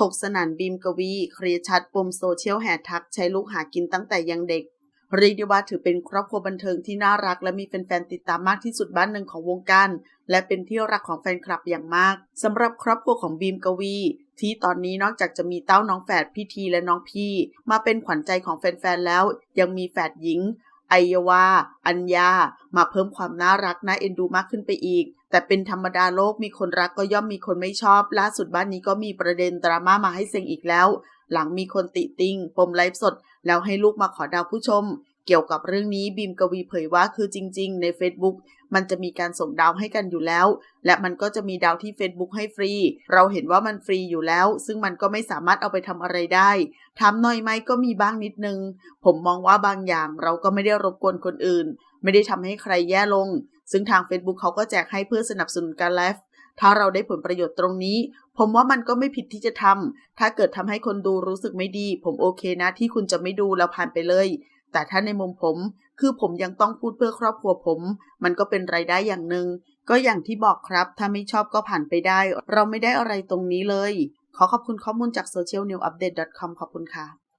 ถกสนันบีมกวีเคลียร์ชัดปมโซเชียลแหกทักใช้ลูกหากินตั้งแต่ยังเด็กเรียกได้ว่าถือเป็นครอบครัวบันเทิงที่น่ารัก และมีแฟนๆติดตามมากที่สุดบ้านหนึ่งของวงการ และเป็นที่รักของแฟนคลับอย่างมากสำหรับครอบครัวของบีมกวี ที่ตอนนี้นอกจากจะมีเต้าน้องแฝดพี่ทีและน้องพี่ มาเป็นขวัญใจของแฟนๆแล้ว ยังมีแฝดหญิง ไอยาวา อัญญา มาเพิ่มความน่ารักน่าเอ็นดูมากขึ้นไปอีก แต่เป็นธรรมดาโลกมีคนรักก็ย่อมมีคนไม่ชอบ ล่าสุดบ้านนี้ก็มีประเด็นดราม่ามาให้เซ็งอีกแล้ว หลังมีคนติติงปมไลฟ์สด แล้วให้ลูกมาขอดาวผู้ชม เกี่ยวกับเรื่องนี้บีมกวีเผยว่าคือจริง ๆ ใน Facebook มันจะมีการส่งดาวให้กันอยู่แล้ว และมันก็จะมีดาวที่ Facebook ให้ฟรี เราเห็นว่ามันฟรีอยู่แล้ว ซึ่งมันก็ไม่สามารถเอาไปทำอะไรได้ถาหน่อยไหมก็มีบ้างนิดนึง ผมมองว่าบางอย่างเราก็ไม่ได้รบกวนคนอื่น ไม่ได้ทำให้ใครแย่ลง ซึ่งทาง Facebook เขาก็แจกให้เพื่อสนับสนุนการไลฟ์ถ้าเราได้ผลประโยชน์ตรงนี้ ผมว่ามันก็ไม่ผิดที่จะทำถ้าเกิดทำให้คนดูรู้สึกไม่ดี ผมโอเคนะที่คุณจะไม่ดูแล้วผ่านไปเลย แต่ถ้าในมุมผม คือผมยังต้องพูดเพื่อครอบครัวผม มันก็เป็นรายได้อย่างหนึ่งก็อย่างที่บอกครับ ถ้าไม่ชอบก็ผ่านไปได้ เราไม่ได้อะไรตรงนี้เลย ขอขอบคุณข้อมูลจาก socialnewupdate.com ขอบคุณค่ะ